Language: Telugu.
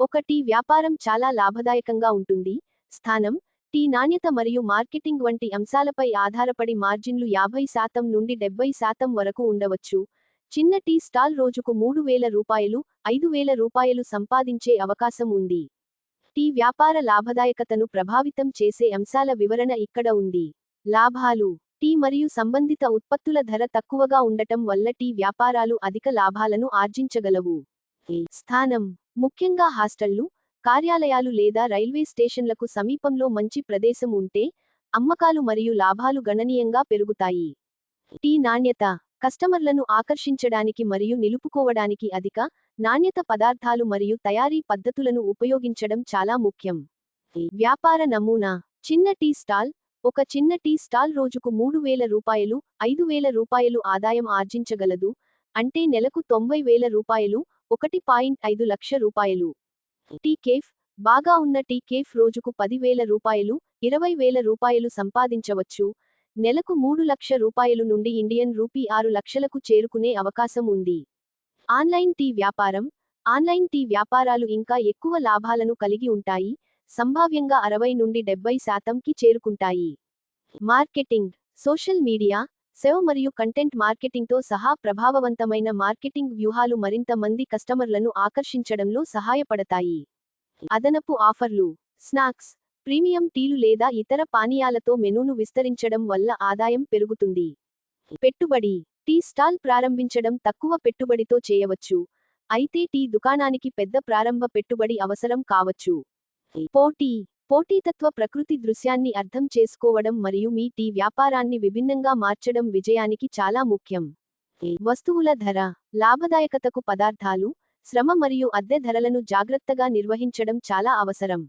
ఒక టీ వ్యాపారం చాలా లాభదాయకంగా ఉంటుంది. స్థానం టీ నాణ్యత మరియు మార్కెటింగ్ వంటి అంశాలపై ఆధారపడి మార్జిన్లు యాభై శాతం నుండి డెబ్బై శాతం వరకు ఉండవచ్చు. చిన్న టీ స్టాల్ రోజుకు మూడు వేల రూపాయలు ఐదు వేల రూపాయలు సంపాదించే అవకాశం ఉంది. టీ వ్యాపార లాభదాయకతను ప్రభావితం చేసే అంశాల వివరణ ఇక్కడ ఉంది. లాభాలు టీ మరియు సంబంధిత ఉత్పత్తుల ధర తక్కువగా ఉండటం వల్ల టీ వ్యాపారాలు అధిక లాభాలను ఆర్జించగలవు. స్థానం ముఖ్యంగా హాస్టళ్ళు కార్యాలయాలు లేదా రైల్వే స్టేషన్లకు సమీపంలో మంచి ప్రదేశం ఉంటే అమ్మకాలు మరియు లాభాలు గణనీయంగా పెరుగుతాయి. టీ నాణ్యత కస్టమర్లను ఆకర్షించడానికి మరియు నిలుపుకోవడానికి అధిక నాణ్యత పదార్థాలు మరియు తయారీ పద్ధతులను ఉపయోగించడం చాలా ముఖ్యం. వ్యాపార నమూనా చిన్న టీ స్టాల్ ఒక చిన్న టీ స్టాల్ రోజుకు మూడు వేల రూపాయలు ఐదు వేల రూపాయలు ఆదాయం ఆర్జించగలదు అంటే నెలకు తొంభై వేల రూపాయలు ఒకటి పాయింట్ ఐదు లక్ష రూపాయలు. టీ కేఫ్ బాగా ఉన్న టీ కేఫ్ రోజుకు పదివేల రూపాయలు ఇరవై వేల రూపాయలు సంపాదించవచ్చు. నెలకు మూడు లక్ష రూపాయలు నుండి ఇండియన్ రూపీ ఆరు లక్షలకు చేరుకునే అవకాశం ఉంది. ఆన్లైన్ టీ వ్యాపారం ఆన్లైన్ టీ వ్యాపారాలు ఇంకా ఎక్కువ లాభాలను కలిగి ఉంటాయి సంభావ్యంగా అరవై నుండి డెబ్బై శాతంకి చేరుకుంటాయి. మార్కెటింగ్ సోషల్ మీడియా సెవ్ మరియు కంటెంట్ మార్కెటింగ్తో సహా ప్రభావవంతమైన మార్కెటింగ్ వ్యూహాలు మరింత మంది కస్టమర్లను ఆకర్షించడంలో సహాయపడతాయి. అదనపు ఆఫర్లు స్నాక్స్ ప్రీమియం టీలు లేదా ఇతర పానీయాలతో మెనూను విస్తరించడం వల్ల ఆదాయం పెరుగుతుంది. పెట్టుబడి టీ స్టాల్ ప్రారంభించడం తక్కువ పెట్టుబడితో చేయవచ్చు. అయితే టీ దుకాణానికి పెద్ద ప్రారంభ పెట్టుబడి అవసరం కావచ్చు. పోటీ పోటీతత్వ ప్రకృతి దృశ్యాన్ని అర్థం చేసుకోవడం మరియు మీ టీ వ్యాపారాన్ని విభిన్నంగా మార్చడం విజయానికి చాలా ముఖ్యం. వస్తువుల ధర లాభదాయకతకు పదార్థాలు శ్రమ మరియు అద్దె ధరలను జాగ్రత్తగా నిర్వహించడం చాలా అవసరం.